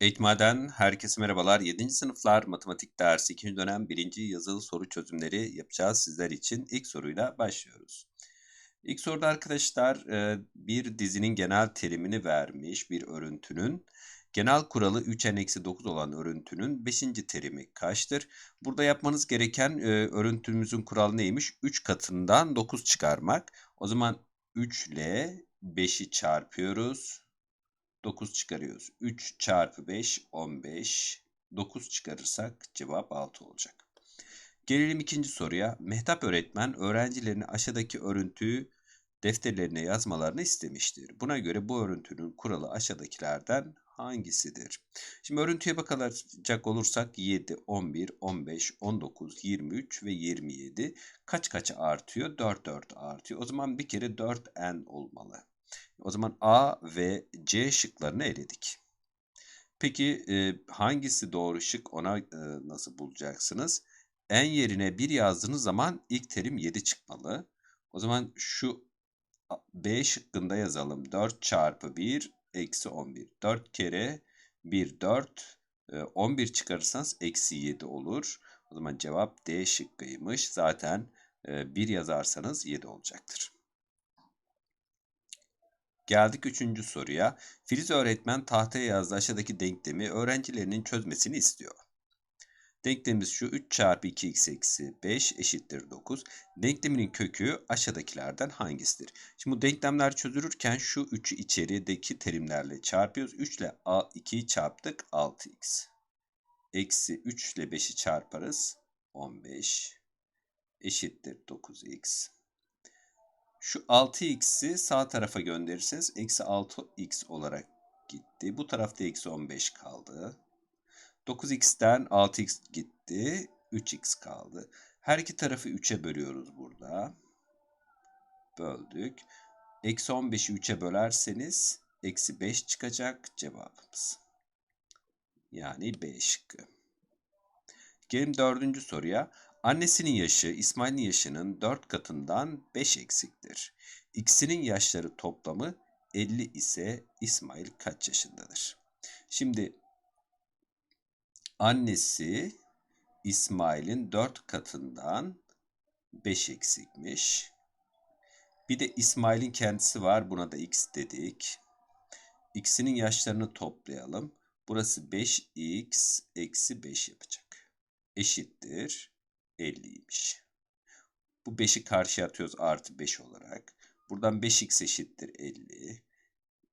Eğitmaden herkese merhabalar. 7. sınıflar matematik dersi 2. dönem 1. yazılı soru çözümleri yapacağız sizler için. İlk soruyla başlıyoruz. İlk soruda arkadaşlar e, bir dizinin genel terimini vermiş bir örüntünün. Genel kuralı 3n-9 olan örüntünün 5. terimi kaçtır? Burada yapmanız gereken e, örüntümüzün kuralı neymiş? 3 katından 9 çıkarmak. O zaman 3 ile 5'i çarpıyoruz. 9 çıkarıyoruz. 3 çarpı 5 15. 9 çıkarırsak cevap 6 olacak. Gelelim ikinci soruya. Mehtap öğretmen öğrencilerini aşağıdaki örüntüyü defterlerine yazmalarını istemiştir. Buna göre bu örüntünün kuralı aşağıdakilerden hangisidir? Şimdi örüntüye bakacak olursak 7, 11, 15, 19, 23 ve 27 kaç kaça artıyor? 4, 4 artıyor. O zaman bir kere 4n olmalı. O zaman A ve C şıklarını eledik. Peki e, hangisi doğru şık ona e, nasıl bulacaksınız? En yerine 1 yazdığınız zaman ilk terim 7 çıkmalı. O zaman şu B şıkkında yazalım. 4 çarpı 1 eksi 11. 4 kere 1 4. E, 11 çıkarırsanız eksi 7 olur. O zaman cevap D şıkkıymış. Zaten e, 1 yazarsanız 7 olacaktır. Geldik üçüncü soruya. Filiz öğretmen tahtaya yazdığı aşağıdaki denklemi öğrencilerinin çözmesini istiyor. Denklemimiz şu 3 çarpı 2x eksi 5 eşittir 9. Denkleminin kökü aşağıdakilerden hangisidir? Şimdi bu denklemler çözülürken şu 3'ü içerideki terimlerle çarpıyoruz. 3 ile 2'yi çarptık 6x. Eksi 3 ile 5'i çarparız 15 eşittir 9x. Şu 6x'i sağ tarafa gönderirseniz eksi 6x olarak gitti. Bu tarafta eksi 15 kaldı. 9x'ten 6x gitti. 3x kaldı. Her iki tarafı 3'e bölüyoruz burada. Böldük. Eksi 15'i 3'e bölerseniz eksi 5 çıkacak cevabımız. Yani B şıkkı. Gelelim dördüncü soruya. Annesinin yaşı İsmail'in yaşının 4 katından 5 eksiktir. İkisinin yaşları toplamı 50 ise İsmail kaç yaşındadır? Şimdi annesi İsmail'in 4 katından 5 eksikmiş. Bir de İsmail'in kendisi var. Buna da x dedik. X'inin yaşlarını toplayalım. Burası 5x eksi 5 yapacak. Eşittir. 50'ymiş. Bu 5'i karşıya atıyoruz artı 5 olarak. Buradan 5x eşittir 50.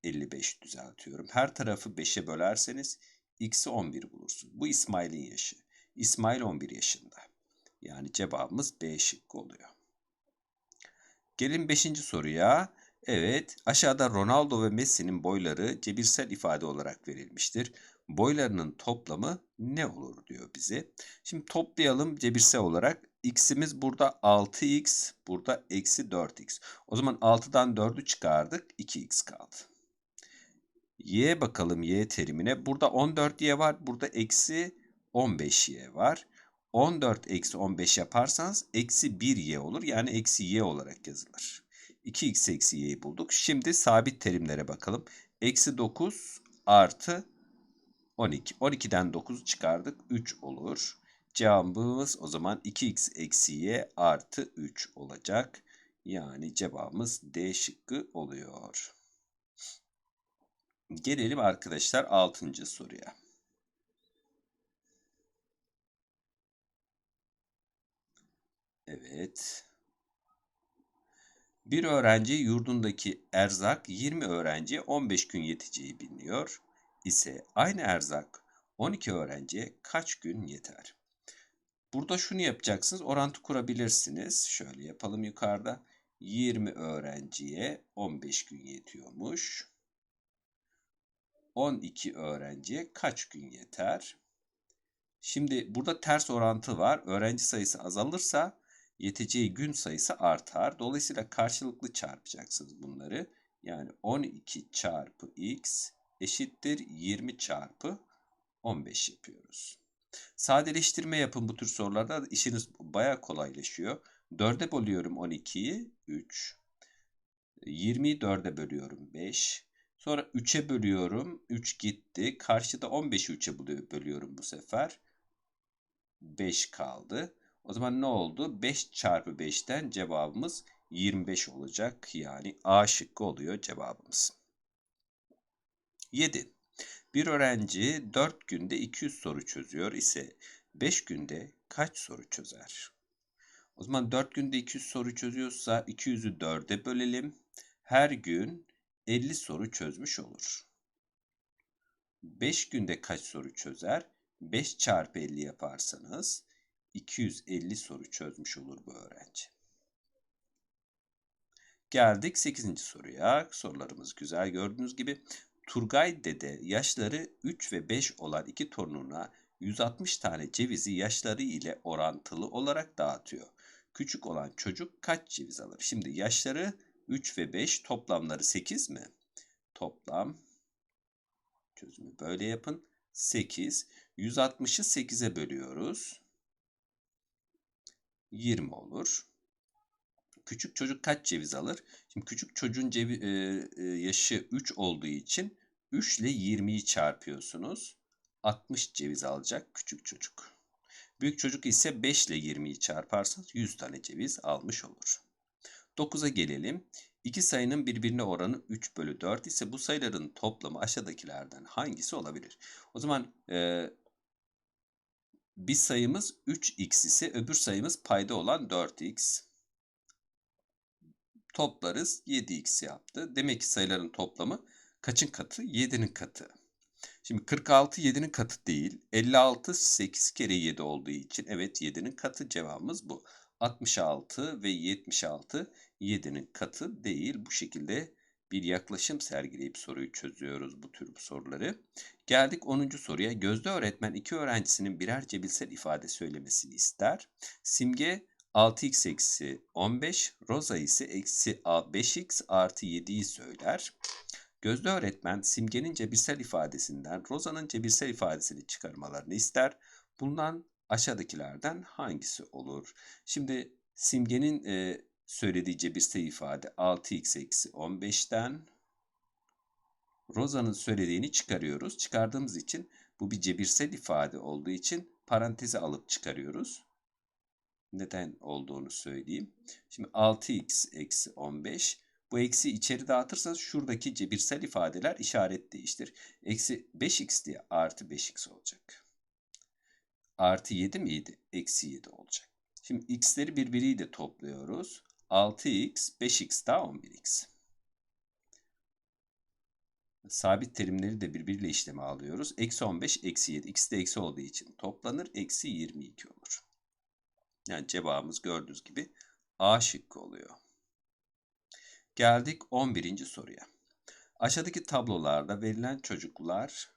55 düzeltiyorum. Her tarafı 5'e bölerseniz x'i 11 bulursun. Bu İsmail'in yaşı. İsmail 11 yaşında. Yani cevabımız B şıkkı oluyor. Gelin 5. soruya. Evet aşağıda Ronaldo ve Messi'nin boyları cebirsel ifade olarak verilmiştir boylarının toplamı ne olur diyor bize. Şimdi toplayalım cebirsel olarak. X'imiz burada 6x, burada eksi 4x. O zaman 6'dan 4'ü çıkardık, 2x kaldı. Y bakalım y terimine. Burada 14y var, burada eksi 15y var. 14 eksi 15 yaparsanız eksi 1y olur. Yani eksi y olarak yazılır. 2x eksi y'yi bulduk. Şimdi sabit terimlere bakalım. Eksi 9 artı 12. 12'den 9 çıkardık. 3 olur. Cevabımız o zaman 2x eksi y artı 3 olacak. Yani cevabımız D şıkkı oluyor. Gelelim arkadaşlar 6. soruya. Evet. Bir öğrenci yurdundaki erzak 20 öğrenciye 15 gün yeteceği biliniyor ise aynı erzak 12 öğrenciye kaç gün yeter? Burada şunu yapacaksınız. Orantı kurabilirsiniz. Şöyle yapalım yukarıda. 20 öğrenciye 15 gün yetiyormuş. 12 öğrenciye kaç gün yeter? Şimdi burada ters orantı var. Öğrenci sayısı azalırsa yeteceği gün sayısı artar. Dolayısıyla karşılıklı çarpacaksınız bunları. Yani 12 çarpı x eşittir 20 çarpı 15 yapıyoruz. Sadeleştirme yapın bu tür sorularda işiniz baya kolaylaşıyor. 4'e bölüyorum 12'yi 3. 20'yi 4'e bölüyorum 5. Sonra 3'e bölüyorum. 3 gitti. Karşıda 15'i 3'e bölüyorum bu sefer. 5 kaldı. O zaman ne oldu? 5 çarpı 5'ten cevabımız 25 olacak. Yani A şıkkı oluyor cevabımız. 7. Bir öğrenci 4 günde 200 soru çözüyor ise 5 günde kaç soru çözer? O zaman 4 günde 200 soru çözüyorsa 200'ü 4'e bölelim. Her gün 50 soru çözmüş olur. 5 günde kaç soru çözer? 5 çarpı 50 yaparsanız 250 soru çözmüş olur bu öğrenci. Geldik 8. soruya. Sorularımız güzel gördüğünüz gibi. Turgay dede yaşları 3 ve 5 olan iki torununa 160 tane cevizi yaşları ile orantılı olarak dağıtıyor. Küçük olan çocuk kaç ceviz alır? Şimdi yaşları 3 ve 5 toplamları 8 mi? Toplam çözümü böyle yapın. 8. 160'ı 8'e bölüyoruz. 20 olur. Küçük çocuk kaç ceviz alır? Şimdi küçük çocuğun cevi, e, e, yaşı 3 olduğu için 3 ile 20'yi çarpıyorsunuz. 60 ceviz alacak küçük çocuk. Büyük çocuk ise 5 ile 20'yi çarparsanız 100 tane ceviz almış olur. 9'a gelelim. İki sayının birbirine oranı 3 bölü 4 ise bu sayıların toplamı aşağıdakilerden hangisi olabilir? O zaman e, bir sayımız 3x ise öbür sayımız payda olan 4x. Toplarız 7x yaptı. Demek ki sayıların toplamı kaçın katı? 7'nin katı. Şimdi 46 7'nin katı değil. 56 8 kere 7 olduğu için evet 7'nin katı cevabımız bu. 66 ve 76 7'nin katı değil. Bu şekilde bir yaklaşım sergileyip soruyu çözüyoruz bu tür soruları. Geldik 10. soruya. Gözde öğretmen iki öğrencisinin birer cebilsel ifade söylemesini ister. Simge 6x eksi 15, Rosa ise eksi 5x artı 7'yi söyler. Gözde öğretmen Simge'nin cebirsel ifadesinden Rosa'nın cebirsel ifadesini çıkarmalarını ister. Bundan aşağıdakilerden hangisi olur? Şimdi Simge'nin e, söylediği cebirsel ifade 6x eksi 15'ten Rosa'nın söylediğini çıkarıyoruz. Çıkardığımız için bu bir cebirsel ifade olduğu için paranteze alıp çıkarıyoruz. Neden olduğunu söyleyeyim. Şimdi 6x eksi 15 bu eksi içeri dağıtırsanız şuradaki cebirsel ifadeler işaret değiştir. Eksi 5x diye artı 5x olacak. Artı 7 miydi? Eksi 7 olacak. Şimdi x'leri birbiriyle topluyoruz. 6x, 5x daha 11x. Sabit terimleri de birbiriyle işleme alıyoruz. Eksi 15, eksi 7. X de eksi olduğu için toplanır. Eksi 22 olur. Yani cevabımız gördüğünüz gibi A şıkkı oluyor. Geldik 11. soruya. Aşağıdaki tablolarda verilen çocuklar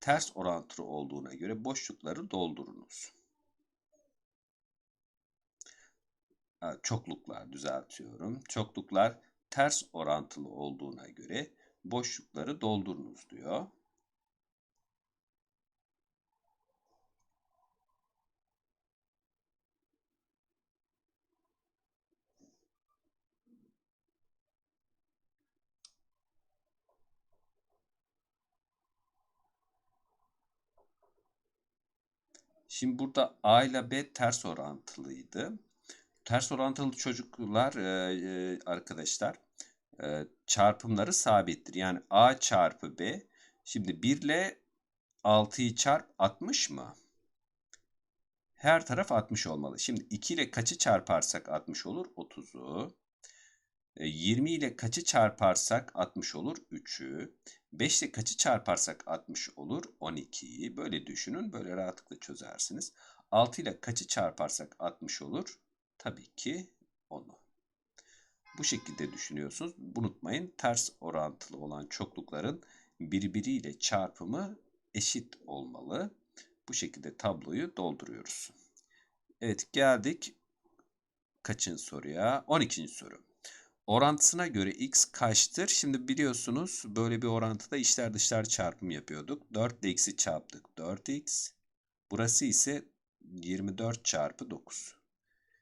ters orantılı olduğuna göre boşlukları doldurunuz. Çokluklar düzeltiyorum. Çokluklar ters orantılı olduğuna göre boşlukları doldurunuz diyor. Şimdi burada A ile B ters orantılıydı. Ters orantılı çocuklar e, e, arkadaşlar e, çarpımları sabittir. Yani A çarpı B. Şimdi 1 ile 6'yı çarp 60 mı? Her taraf 60 olmalı. Şimdi 2 ile kaçı çarparsak 60 olur? 30'u. 20 ile kaçı çarparsak 60 olur? 3'ü. 5 ile kaçı çarparsak 60 olur? 12'yi. Böyle düşünün. Böyle rahatlıkla çözersiniz. 6 ile kaçı çarparsak 60 olur? Tabii ki 10'u. Bu şekilde düşünüyorsunuz. Unutmayın ters orantılı olan çoklukların birbiriyle çarpımı eşit olmalı. Bu şekilde tabloyu dolduruyoruz. Evet geldik kaçın soruya? 12. soru. Orantısına göre x kaçtır? Şimdi biliyorsunuz böyle bir orantıda içler dışlar çarpım yapıyorduk. 4 ile x'i çarptık 4x. Burası ise 24 çarpı 9.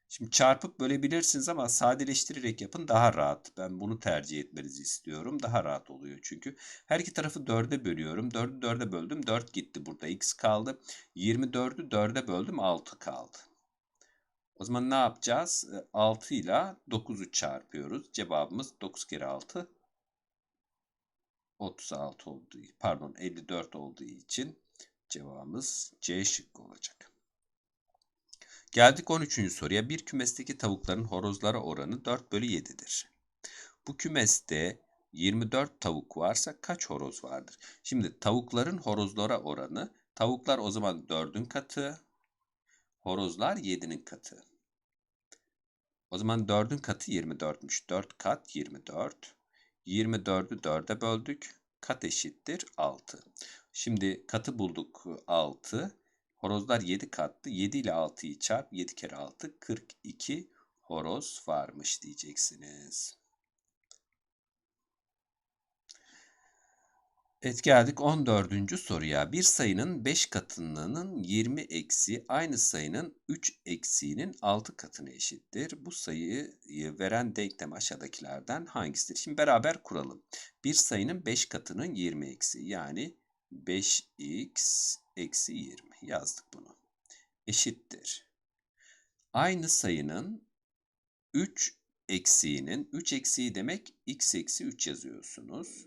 Şimdi çarpıp bölebilirsiniz ama sadeleştirerek yapın daha rahat. Ben bunu tercih etmenizi istiyorum. Daha rahat oluyor çünkü. Her iki tarafı 4'e bölüyorum. 4'ü 4'e böldüm. 4 gitti burada. X kaldı. 24'ü 4'e böldüm. 6 kaldı. O zaman ne yapacağız? 6 ile 9'u çarpıyoruz. Cevabımız 9 kere 6 36 olduğu, pardon 54 olduğu için cevabımız C şıkkı olacak. Geldik 13. soruya. Bir kümesteki tavukların horozlara oranı 4 bölü 7'dir. Bu kümeste 24 tavuk varsa kaç horoz vardır? Şimdi tavukların horozlara oranı, tavuklar o zaman 4'ün katı, horozlar 7'nin katı. O zaman 4'ün katı 24'müş. 4 kat 24. 24'ü 4'e böldük. Kat eşittir 6. Şimdi katı bulduk 6. Horozlar 7 kattı. 7 ile 6'yı çarp. 7 kere 6 42 horoz varmış diyeceksiniz. Evet geldik 14. soruya. Bir sayının 5 katının 20 eksi aynı sayının 3 eksiğinin 6 katına eşittir. Bu sayıyı veren denklem aşağıdakilerden hangisidir? Şimdi beraber kuralım. Bir sayının 5 katının 20 eksi yani 5x eksi 20 yazdık bunu. Eşittir. Aynı sayının 3 eksiğinin 3 eksiği demek x eksi 3 yazıyorsunuz.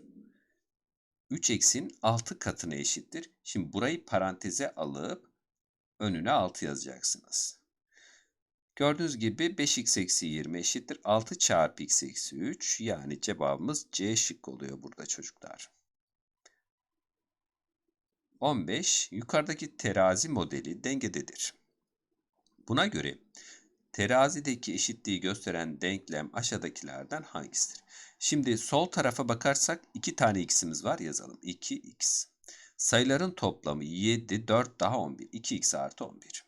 3 eksin 6 katına eşittir. Şimdi burayı paranteze alıp önüne 6 yazacaksınız. Gördüğünüz gibi 5x eksi 20 eşittir. 6 çarpı x eksi 3 yani cevabımız C şık oluyor burada çocuklar. 15. Yukarıdaki terazi modeli dengededir. Buna göre terazideki eşitliği gösteren denklem aşağıdakilerden hangisidir? Şimdi sol tarafa bakarsak 2 tane x'imiz var yazalım. 2x. Sayıların toplamı 7, 4 daha 11. 2x artı 11.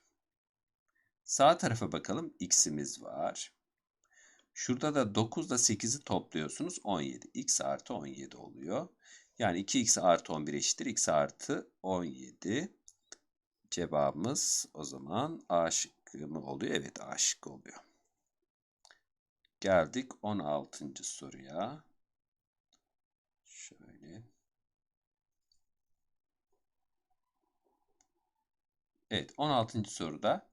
Sağ tarafa bakalım. x'imiz var. Şurada da 9 ile 8'i topluyorsunuz. 17. x artı 17 oluyor. Yani 2x artı 11 eşittir. x artı 17. Cevabımız o zaman A şıkkı mı oluyor? Evet A şıkkı oluyor. Geldik 16. soruya. Şöyle. Evet 16. soruda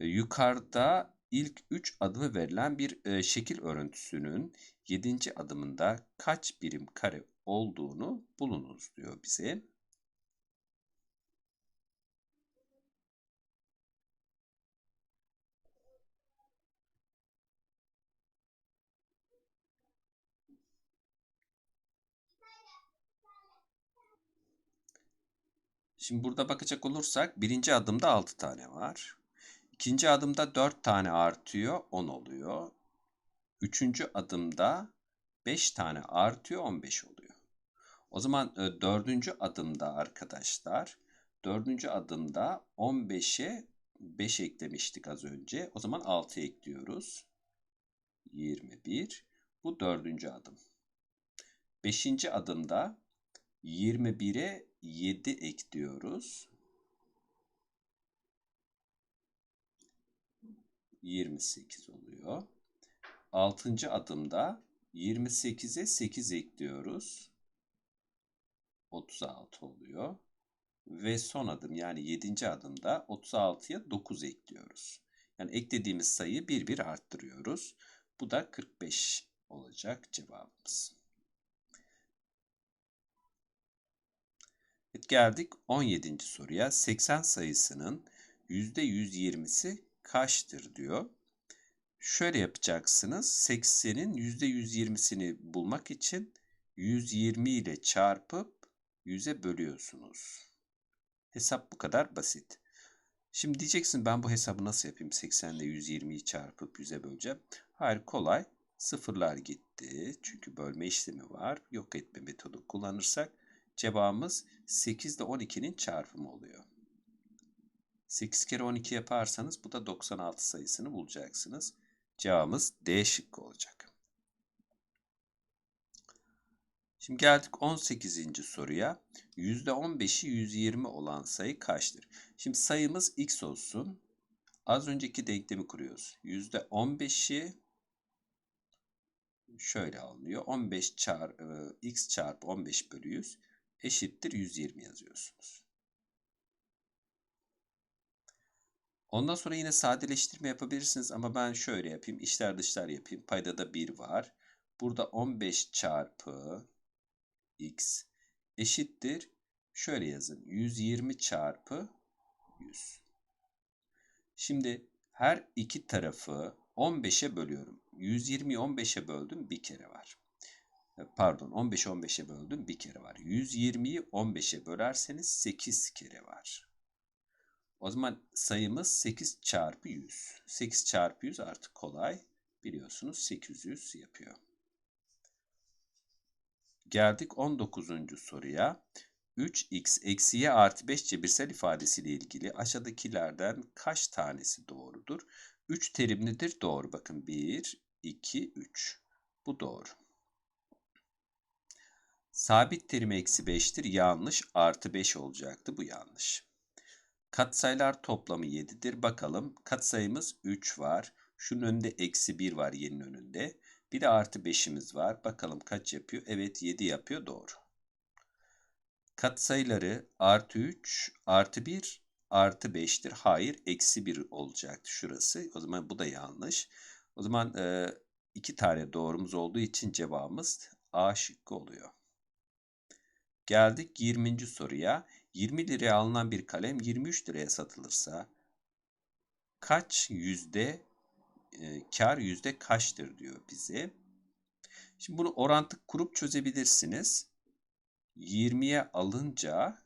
e, yukarıda ilk 3 adımı verilen bir e, şekil örüntüsünün 7. adımında kaç birim kare olduğunu bulunuz diyor bize. Şimdi burada bakacak olursak birinci adımda 6 tane var. İkinci adımda 4 tane artıyor 10 oluyor. Üçüncü adımda 5 tane artıyor 15 oluyor. O zaman e, dördüncü adımda arkadaşlar dördüncü adımda 15'e 5 eklemiştik az önce. O zaman 6 ekliyoruz. 21. Bu dördüncü adım. Beşinci adımda 21'e 7 ekliyoruz. 28 oluyor. Altıncı adımda 28'e 8 ekliyoruz. 36 oluyor. Ve son adım yani 7. adımda 36'ya 9 ekliyoruz. Yani eklediğimiz sayıyı bir bir arttırıyoruz. Bu da 45 olacak cevabımız. Geldik 17. soruya. 80 sayısının %120'si kaçtır diyor. Şöyle yapacaksınız. 80'in %120'sini bulmak için 120 ile çarpıp 100'e bölüyorsunuz. Hesap bu kadar basit. Şimdi diyeceksin ben bu hesabı nasıl yapayım? 80 ile 120'yi çarpıp 100'e böleceğim. Hayır kolay. Sıfırlar gitti. Çünkü bölme işlemi var. Yok etme metodu kullanırsak Cevabımız 8 ile 12'nin çarpımı oluyor. 8 kere 12 yaparsanız bu da 96 sayısını bulacaksınız. Cevabımız D şıkkı olacak. Şimdi geldik 18. soruya. %15'i 120 olan sayı kaçtır? Şimdi sayımız x olsun. Az önceki denklemi kuruyoruz. %15'i şöyle alınıyor. 15 çarpı x çarpı 15 bölü 100 eşittir 120 yazıyorsunuz. Ondan sonra yine sadeleştirme yapabilirsiniz ama ben şöyle yapayım. İçler dışlar yapayım. Payda da 1 var. Burada 15 çarpı x eşittir. Şöyle yazın. 120 çarpı 100. Şimdi her iki tarafı 15'e bölüyorum. 120'yi 15'e böldüm bir kere var. Pardon 15'i 15'e böldüm bir kere var. 120'yi 15'e bölerseniz 8 kere var. O zaman sayımız 8 çarpı 100. 8 çarpı 100 artık kolay. Biliyorsunuz 800 yapıyor. Geldik 19. soruya. 3x eksi y artı 5 cebirsel ifadesiyle ilgili aşağıdakilerden kaç tanesi doğrudur? 3 terimlidir. Doğru. Bakın 1, 2, 3. Bu doğru. Sabit terim eksi 5'tir. Yanlış. Artı 5 olacaktı. Bu yanlış. Katsayılar toplamı 7'dir. Bakalım katsayımız 3 var. Şunun önünde eksi 1 var yerin önünde. Bir de artı 5'imiz var. Bakalım kaç yapıyor? Evet 7 yapıyor. Doğru. Katsayıları artı 3, artı 1, artı 5'tir. Hayır eksi 1 olacaktı şurası. O zaman bu da yanlış. O zaman e, iki tane doğrumuz olduğu için cevabımız A şıkkı oluyor. Geldik 20. soruya. 20 liraya alınan bir kalem 23 liraya satılırsa kaç yüzde e, kar yüzde kaçtır diyor bize. Şimdi bunu orantı kurup çözebilirsiniz. 20'ye alınca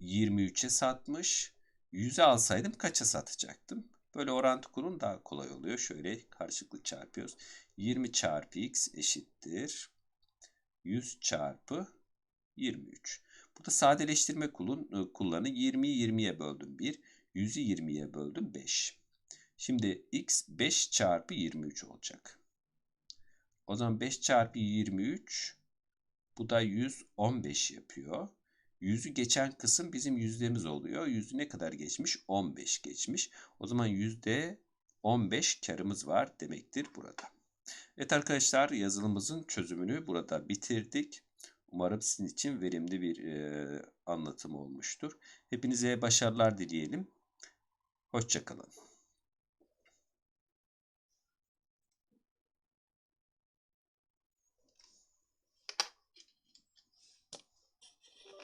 23'e satmış. 100'e alsaydım kaça satacaktım? Böyle orantı kurun daha kolay oluyor. Şöyle karşılıklı çarpıyoruz. 20 çarpı x eşittir. 100 çarpı 23. Burada sadeleştirme kullan, ıı, kullanı 20'yi 20'ye böldüm 1. 100'ü 20'ye böldüm 5. Şimdi x 5 çarpı 23 olacak. O zaman 5 çarpı 23 bu da 115 yapıyor. 100'ü geçen kısım bizim yüzdemiz oluyor. Yüzü ne kadar geçmiş? 15 geçmiş. O zaman yüzde 15 karımız var demektir burada. Evet arkadaşlar yazılımımızın çözümünü burada bitirdik. Umarım sizin için verimli bir e, anlatım olmuştur. Hepinize başarılar dileyelim. Hoşçakalın.